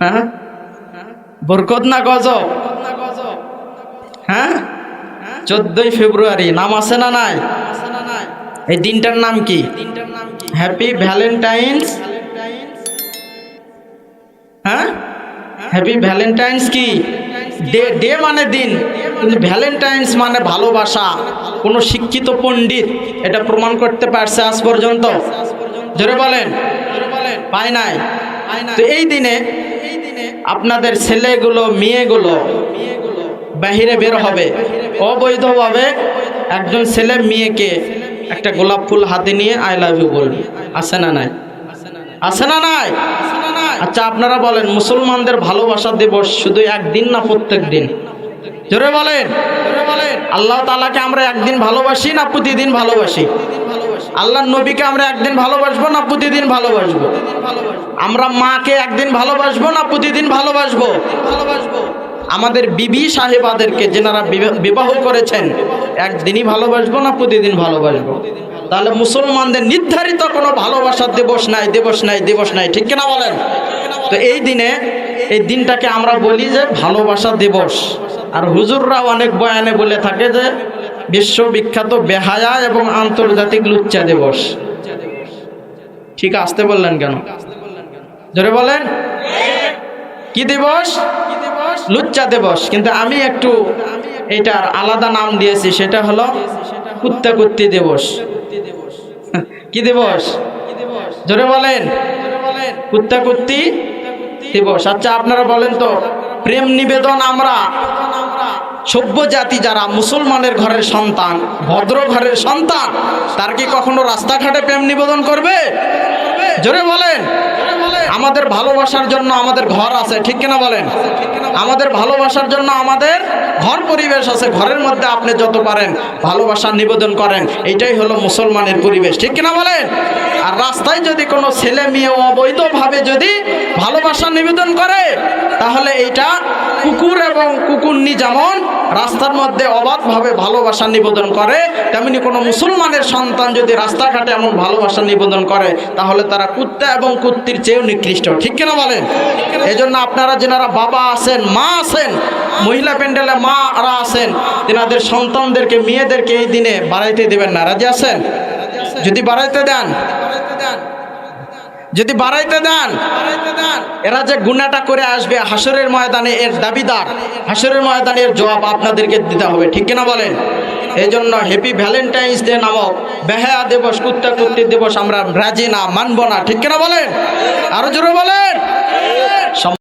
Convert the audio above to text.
হ্যাঁ? বরকত না গজব? হ্যাঁ? চোদ্দই ফেব্রুয়ারি, নাম আছে না নাই? এই দিনটার নাম কি? হ্যাপি ভ্যালেন্টাইন্স হ্যাঁ? হ্যাপি ভ্যালেন্টাইন্স কি? ডে ডে মানে দিন, কিন্তু ভ্যালেন্টাইন্স মানে ভালোবাসা। কোনো শিক্ষিত পণ্ডিত এটা প্রমাণ করতে পারছে আজ পর্যন্ত? জোরে বলেন। পায় নাই? তো এই দিনে আপনাদের ছেলেগুলো, মেয়েগুলো বাহিরে বের হবে। অবৈধভাবে একজন ছেলে মেয়েকে একটা গোলাপ ফুল হাতে নিয়ে আই লাভ ইউ বলবে। আছে না নাই? আছে না নাই? আচ্ছা আপনারা বলেন, মুসলমানদের ভালোবাসা দিবস শুধু একদিন না প্রত্যেক দিন? জোরে বলেন। আল্লাহ তালাকে আমরা একদিন ভালোবাসি না প্রতিদিন ভালোবাসি? আল্লাহ নবীকে আমরা একদিন ভালোবাসবো না প্রতিদিন ভালোবাসবো? আমরা মাকে একদিন ভালোবাসবো না প্রতিদিন ভালোবাসবো? ভালোবাসবো আমাদের বিবি সাহেবাদেরকে যেনারা বিবা- বিবাহ করেছেন, একদিনই ভালোবাসবো না প্রতিদিন ভালোবাসবো? তাহলে মুসলমানদের নির্ধারিত কোনো ভালোবাসার দিবস নাই দিবস নাই দিবস নাই, ঠিক কিনা বলেন? তো এই দিনে, এই দিনটাকে আমরা বলি যে ভালোবাসা দিবস। আর হুজুররা অনেক বয়ানে বলে থাকে যে বিশ্ববিখ্যাত বেহায়া এবং আন্তর্জাতিক লুচ্চা দিবস। ঠিক আসতে বললেন কেন? জোরে বলেন। কি দিবস? লুচ্চা দিবস। কিন্তু আমি একটু এটার আলাদা নাম দিয়েছি, সেটা হলো কুত্তা কুত্তি দিবস। কি দিবস? ধরে বলেন। কুত্তা কুত্তি দিবস। আচ্ছা আপনারা বলেন তো, প্রেম নিবেদন আমরা। সভ্য জাতি যারা মুসলমানের ঘরের সন্তান, ভদ্র ঘরের সন্তান, তার কি কখনো রাস্তাঘাটে প্রেম নিবেদন করবে? জোরে বলেন। আমাদের ভালোবাসার জন্য আমাদের ঘর আছে, ঠিক কিনা বলেন? আমাদের ভালোবাসার জন্য আমাদের ঘর পরিবেশ আছে, ঘরের মধ্যে আপনি যত পারেন ভালোবাসা নিবেদন করেন এইটাই হলো মুসলমানের পরিবেশ, ঠিক কিনা বলেন? আর রাস্তায় যদি কোনো ছেলে মেয়ে অবৈধভাবে যদি ভালোবাসা নিবেদন করে, তাহলে এইটা কুকুর এবং কুকুরনি যেমন রাস্তার মধ্যে অবাধভাবে ভালোবাসা নিবেদন করে, তেমনি কোনো মুসলমানের সন্তান যদি রাস্তাঘাটে এমন ভালোবাসা নিবেদন করে, তাহলে তারা কুত্তা এবং কুত্তির চেয়েও নিকৃষ্ট ঠিক কেনা বলেন? এই জন্য আপনারা যেনারা বাবা আছেন, মা আছেন, মহিলা প্যান্ডেলে মারা আছেন তেনাদের সন্তানদেরকে, মেয়েদেরকে এই দিনে বাড়াইতে দেবেন না। রাজি আছেন? যদি বাড়াইতে দেন, যদি বাড়াইতে দেন এরা যে গুণাটা করে আসবে হাসরের ময়দানে এর দাবিদার হাসরের ময়দানে এর জবাব আপনাদেরকে দিতে হবে, ঠিক কিনা বলেন? এই জন্য হ্যাপি ভ্যালেন্টাইন্স ডে নামক বেহায়া দিবস, কুত্তা কুত্তি দিবস আমরা রাজি না, মানব না, ঠিক কিনা বলেন? আরও জোরে বলেন?